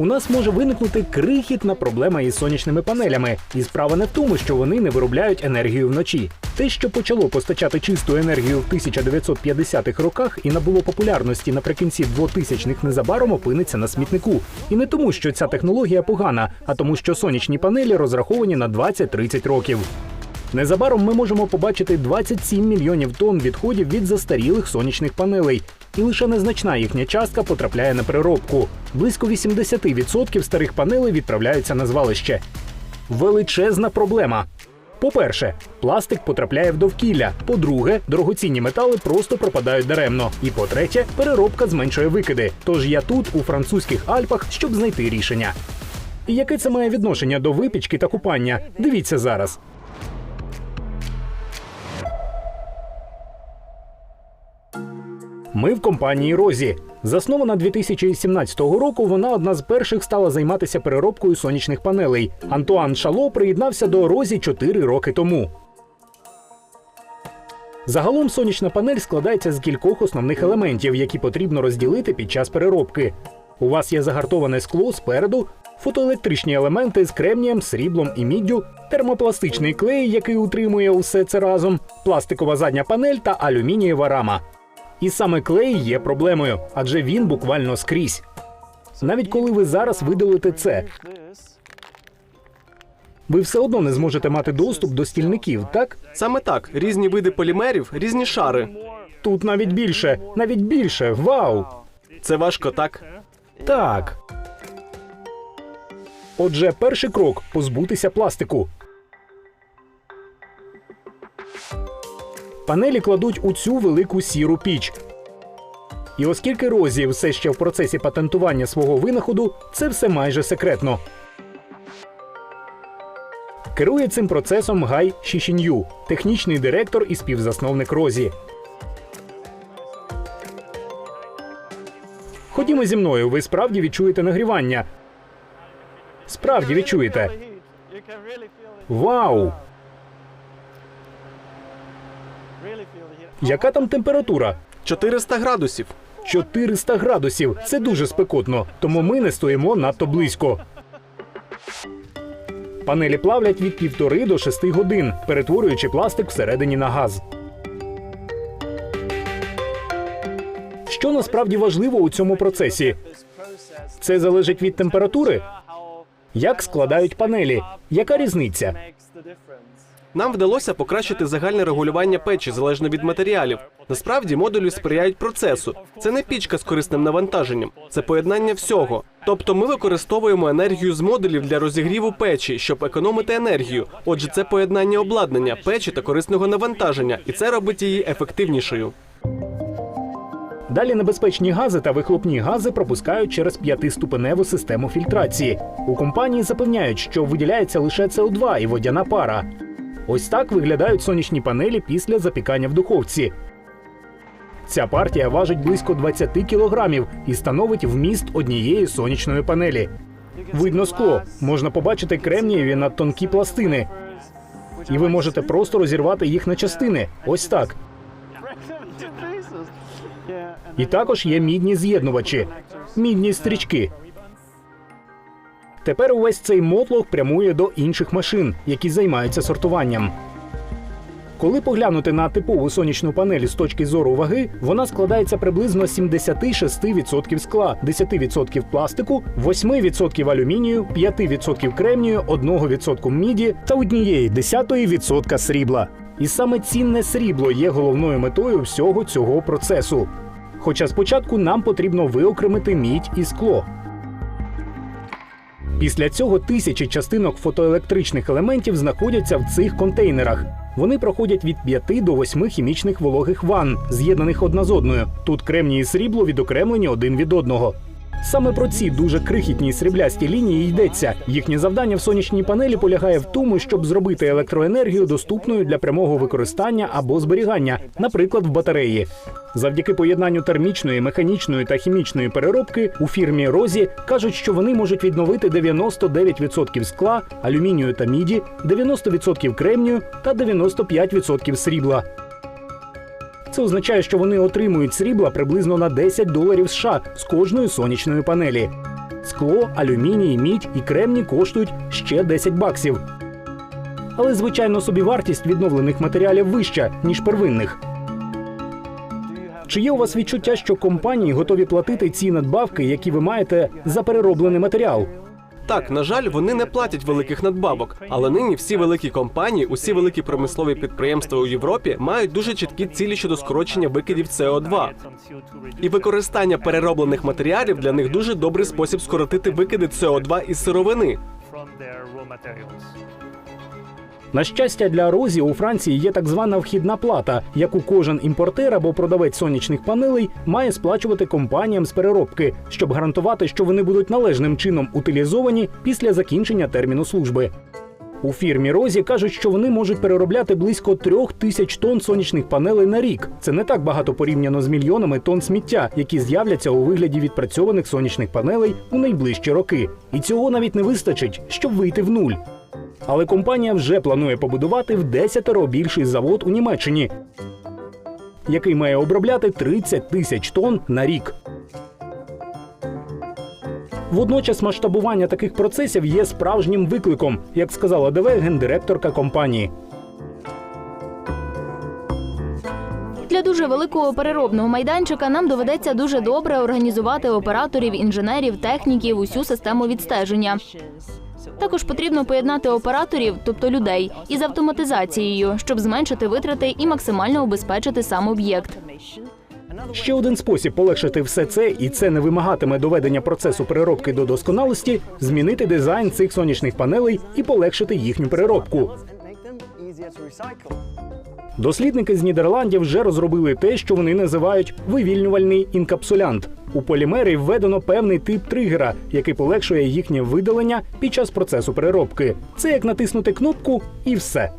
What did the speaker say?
у нас може виникнути крихітна проблема із сонячними панелями. І справа не в тому, що вони не виробляють енергію вночі. Те, що почало постачати чисту енергію в 1950-х роках і набуло популярності наприкінці 2000-х незабаром опиниться на смітнику. І не тому, що ця технологія погана, а тому, що сонячні панелі розраховані на 20-30 років. Незабаром ми можемо побачити 27 мільйонів тонн відходів від застарілих сонячних панелей, і лише незначна їхня частка потрапляє на переробку. Близько 80% старих панелей відправляються на звалище. Величезна проблема. По-перше, пластик потрапляє в довкілля. По-друге, дорогоцінні метали просто пропадають даремно. І по-третє, переробка зменшує викиди. Тож я тут, у французьких Альпах, щоб знайти рішення. І яке це має відношення до випічки та купання? Дивіться зараз. Ми в компанії Розі. Заснована 2017 року, вона одна з перших стала займатися переробкою сонячних панелей. Антуан Шало приєднався до Розі 4 роки тому. Загалом сонячна панель складається з кількох основних елементів, які потрібно розділити під час переробки. У вас є загартоване скло спереду, фотоелектричні елементи з кремнієм, сріблом і міддю, термопластичний клей, який утримує усе це разом, пластикова задня панель та алюмінієва рама. І саме клей є проблемою, адже він буквально скрізь. Навіть коли ви зараз видалите це, ви все одно не зможете мати доступ до стільників, так? Саме так, різні види полімерів, різні шари. Тут навіть більше, навіть більше. Вау! Це важко, так? Так. Отже, перший крок позбутися пластику. Панелі кладуть у цю велику сіру піч. І оскільки Розі все ще в процесі патентування свого винаходу, це все майже секретно. Керує цим процесом Гай Шішінью, технічний директор і співзасновник Розі. Ходімо зі мною, ви справді відчуєте нагрівання. Справді відчуєте. Вау! Яка там температура? 400 градусів. 400 градусів. Це дуже спекотно, тому ми не стоїмо надто близько. Панелі плавлять від півтори до шести годин, перетворюючи пластик всередині на газ. Що насправді важливо у цьому процесі? Це залежить від температури? Як складають панелі? Яка різниця? Нам вдалося покращити загальне регулювання печі залежно від матеріалів. Насправді модулі сприяють процесу. Це не пічка з корисним навантаженням, це поєднання всього. Тобто ми використовуємо енергію з модулів для розігріву печі, щоб економити енергію. Отже, це поєднання обладнання, печі та корисного навантаження, і це робить її ефективнішою. Далі небезпечні гази та вихлопні гази пропускають через п'ятиступеневу систему фільтрації. У компанії запевняють, що виділяється лише СО2 і водяна пара. Ось так виглядають сонячні панелі після запікання в духовці. Ця партія важить близько 20 кілограмів і становить вміст однієї сонячної панелі. Видно скло, можна побачити кремнієві на тонкі пластини. І ви можете просто розірвати їх на частини. Ось так. І також є мідні з'єднувачі, мідні стрічки. Тепер увесь цей мотлох прямує до інших машин, які займаються сортуванням. Коли поглянути на типову сонячну панель з точки зору ваги, вона складається приблизно 76% скла, 10% пластику, 8% алюмінію, 5% кремнію, 1% міді та однієї десятої відсотка срібла. І саме цінне срібло є головною метою всього цього процесу. Хоча спочатку нам потрібно виокремити мідь і скло. Після цього тисячі частинок фотоелектричних елементів знаходяться в цих контейнерах. Вони проходять від 5 до 8 хімічних вологих ванн, з'єднаних одна з одною. Тут кремній і срібло відокремлені один від одного. Саме про ці дуже крихітні сріблясті лінії йдеться. Їхнє завдання в сонячній панелі полягає в тому, щоб зробити електроенергію доступною для прямого використання або зберігання, наприклад, в батареї. Завдяки поєднанню термічної, механічної та хімічної переробки у фірмі Розі кажуть, що вони можуть відновити 99% скла, алюмінію та міді, 90% кремнію та 95% срібла. Це означає, що вони отримують срібла приблизно на 10 доларів США з кожної сонячної панелі. Скло, алюміній, мідь і кремній коштують ще 10 баксів. Але звичайно собівартість відновлених матеріалів вища ніж первинних. Чи є у вас відчуття, що компанії готові платити ці надбавки, які ви маєте за перероблений матеріал? Так, на жаль, вони не платять великих надбавок, але нині всі великі компанії, усі великі промислові підприємства у Європі мають дуже чіткі цілі щодо скорочення викидів СО2. І використання перероблених матеріалів для них дуже добрий спосіб скоротити викиди СО2 із сировини. На щастя, для Розі у Франції є так звана вхідна плата, яку кожен імпортер або продавець сонячних панелей має сплачувати компаніям з переробки, щоб гарантувати, що вони будуть належним чином утилізовані після закінчення терміну служби. У фірмі Розі кажуть, що вони можуть переробляти близько трьох тисяч тонн сонячних панелей на рік. Це не так багато порівняно з мільйонами тонн сміття, які з'являться у вигляді відпрацьованих сонячних панелей у найближчі роки. І цього навіть не вистачить, щоб вийти в нуль. Але компанія вже планує побудувати в десятеро більший завод у Німеччині, який має обробляти 30 тисяч тонн на рік. Водночас масштабування таких процесів є справжнім викликом, як сказала ДВ гендиректорка компанії. Для дуже великого переробного майданчика нам доведеться дуже добре організувати операторів, інженерів, техніків, усю систему відстеження. Також потрібно поєднати операторів, тобто людей, із автоматизацією, щоб зменшити витрати і максимально убезпечити сам об'єкт. Ще один спосіб полегшити все це, і це не вимагатиме доведення процесу переробки до досконалості, змінити дизайн цих сонячних панелей і полегшити їхню переробку. Дослідники з Нідерландів вже розробили те, що вони називають вивільнювальний інкапсулянт. У полімери введено певний тип тригера, який полегшує їхнє видалення під час процесу переробки. Це як натиснути кнопку і все.